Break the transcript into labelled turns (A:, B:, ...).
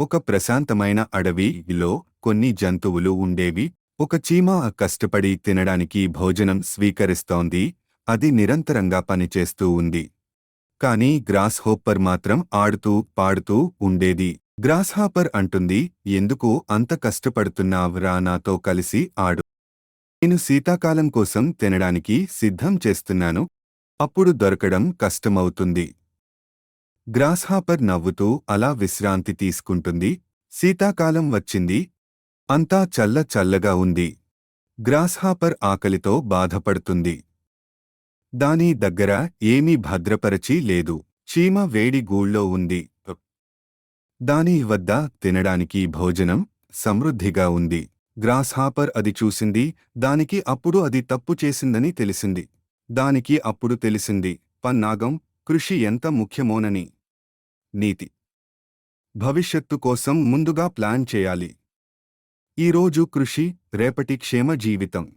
A: ఒక ప్రశాంతమైన అడవిలో కొన్ని జంతువులు ఉండేవి. ఒక చీమ కష్టపడి తినడానికి భోజనం స్వీకరిస్తోంది. అది నిరంతరంగా పనిచేస్తూ ఉంది. కాని గ్రాస్ హోప్పర్ మాత్రం ఆడుతూ పాడుతూ ఉండేది. గ్రాస్ హాపర్ అంటుంది ఎందుకు అంత కష్టపడుతున్నావురా నాతో కలిసి ఆడు. నేను శీతాకాలం కోసం తినడానికి సిద్ధం చేస్తున్నాను. అప్పుడు దొరకడం కష్టమవుతుంది. గ్రాస్హాపర్ నవ్వుతూ అలా విశ్రాంతి తీసుకుంటుంది. శీతాకాలం వచ్చింది. అంతా చల్ల చల్లగా ఉంది. గ్రాస్హాపర్ ఆకలితో బాధపడుతుంది. దాని దగ్గర ఏమీ భద్రపరచి లేదు. చీమ వేడి గూళ్ళో ఉంది. దాని వద్ద తినడానికి భోజనం సమృద్ధిగా ఉంది. గ్రాస్హాపర్ అది చూసింది. దానికి అప్పుడు అది తప్పు చేసిందని తెలిసింది. దానికి అప్పుడు తెలిసింది. పన్నాగం కృషి ఎంత ముఖ్యమోనని. నీతి. భవిష్యత్తు కోసం ముందుగా ప్లాన్ చేయాలి. ఈరోజు కృషి రేపటి క్షేమ జీవితం.